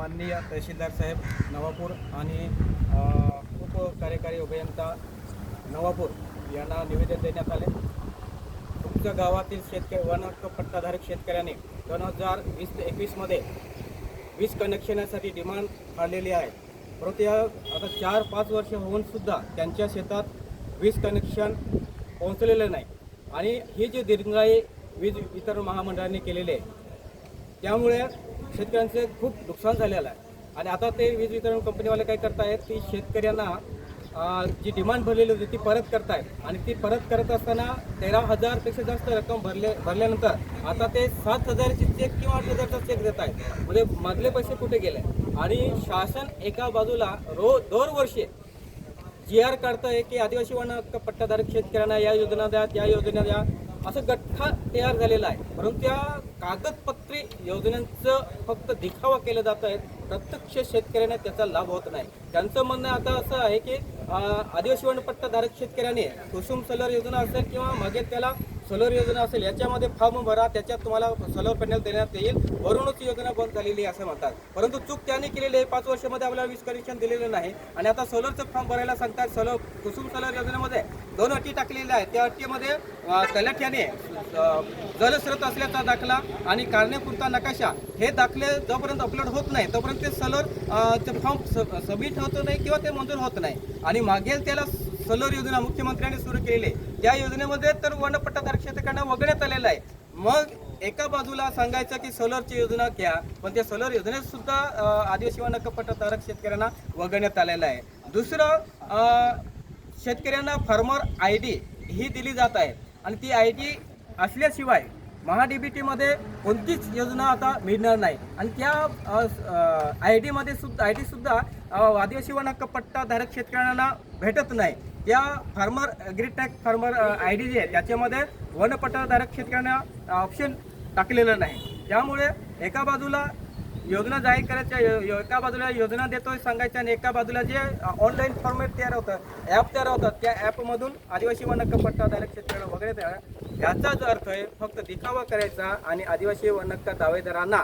माननीय तहसीलदार साहेब नवापूर आणि उप कार्यकारी अभियंता नवापूर यांना निवेदन देण्यात आले. तुमच्या गावातील शेतकरी वन हक्क पट्टाधारक शेतकऱ्यांनी दोन हजार वीस ते एकवीसमध्ये वीज कनेक्शनसाठी डिमांड काढलेली आहे. परंतु या आता चार पाच वर्ष होऊन सुद्धा त्यांच्या शेतात वीज कनेक्शन पोहोचलेलं नाही. आणि ही जी दीर्घाई वीज वितरण महामंडळाने केलेली आहे त्यामुळे शेतकऱ्यांचे खूप नुकसान झालेलं आहे. आणि आता ते वीज वितरण कंपनीवाले काय करतायत की शेतकऱ्यांना जी डिमांड भरलेली होती ती परत करतायत. आणि ती परत करत असताना तेरा हजारपेक्षा जास्त रक्कम भरले भरल्यानंतर आता ते सात हजारची चेक किंवा आठ हजारचा चेक देत आहेत म्हणजे मधले पैसे कुठे गेले? आणि शासन एका बाजूला रो दरवर्षी जी आर काढतंय की आदिवासी वन पट्टाधारक शेतकऱ्यांना या योजना द्या त्या योजना द्या असं गठ्ठा तयार झालेला आहे. परंतु त्या कागदपत्री योजनांचं फक्त दिखावा केलं जात आहे प्रत्यक्ष शेतकऱ्यांना त्याचा लाभ होत नाही. त्यांचं म्हणणं आता असं आहे की आदिवासी वनपट्टाधारक शेतकऱ्याने कुसुम सोलर योजना असेल किंवा मागे त्याला सोलर योजना असेल याच्यामध्ये फॉर्म भरा त्याच्यात तुम्हाला सोलर पॅनल देण्यात येईल. वरूनच योजना बंद झालेली आहे असं म्हणतात. परंतु चूक त्याने केलेली आहे. पाच वर्षामध्ये आपल्याला वीज कनेक्शन दिलेलं नाही. आणि आता सोलरचं फॉर्म भरायला सांगतात सोलर कुसुम सोलर योजनेमध्ये दोन अटी टाकलेल्या आहेत. त्या अटीमध्ये तलाठ्याने जलस्रोत असल्याचा दाखला आणि कारणीपुरता नकाशा. हे दाखले जोपर्यंत अपलोड होत नाही तोपर्यंत ते सोलर फॉर्म सबमिट होत नाही किंवा ते मंजूर होत नाही. आणि मागेल त्याला सोलर योजना मुख्यमंत्र्यांनी सुरू केलेली आहे. त्या योजनेमध्ये तर वनपट्टाधार क्षेत्रकांना वगळण्यात आलेलं आहे. मग एका बाजूला सांगायचं की सोलरची योजना घ्या पण त्या सोलर योजनेत सुद्धा आदिवासी वन शेतकऱ्यांना वगळण्यात आलेलं आहे. दुसरं शेतकऱ्यांना फार्मर आय डी ही दिली जात आहे. आणि ती आय डी असल्याशिवाय महाडीबीटीमध्ये कोणतीच योजना आता मिळणार नाही. आणि त्या आय डीमध्ये सुद्धा आय सुद्धा आदिवासी वन हक्क पट्टाधारक शेतकऱ्यांना भेटत नाही. त्या farmer agritech farmer I D जी आहे त्याच्यामध्ये वनपट्टाधारक शेतकऱ्यांना ऑप्शन टाकलेलं नाही. त्यामुळे एका बाजूला योजना जाहीर करायच्या एका बाजूला योजना देतोय सांगायच्या आणि एका बाजूला जे ऑनलाईन फॉर्मेट तयार होतं ॲप तयार होतात त्या ॲपमधून आदिवासी वन हक्क पट्टाधारक वगैरे तयार याचाच अर्थ आहे फक्त दिखावा करायचा आणि आदिवासी वन दावेदारांना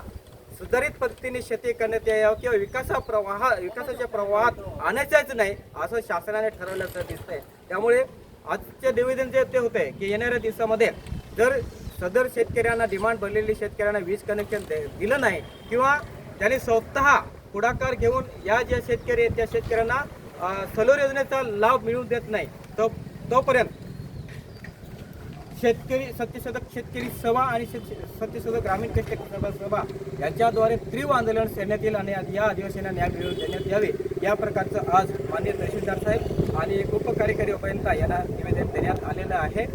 सुधारित पद्धतीने शेती करण्यात यावं किंवा विकासा प्रवाह विकासाच्या प्रवाहात आणायच्याच नाही असं शासनाने ठरवल्याचं दिसतंय. त्यामुळे आजचे निवेदन जे ते होते की येणाऱ्या दिवसामध्ये जर सदर शेतकऱ्यांना डिमांड भरलेली शेतकऱ्यांना वीज कनेक्शन दे- दिलं नाही किंवा त्यांनी स्वतः पुढाकार घेऊन या ज्या शेतकरी आहेत त्या शेतकऱ्यांना सलोर योजनेचा लाभ मिळवून देत नाही. तो तोपर्यंत शेतकरी सत्यशोधक शेतकरी सभा आणि शेत- सत्यशोधक ग्रामीण कष्टकरी सभा सभा यांच्याद्वारे तीव्र आंदोलन करण्यात येईल आणि या आदिवासींना न्याय मिळवून देण्यात यावे. या प्रकारचं आज माननीय तहसीलदार साहेब आणि उपकार्यकारी अभियंता यांना निवेदन देण्यात आलेलं आहे.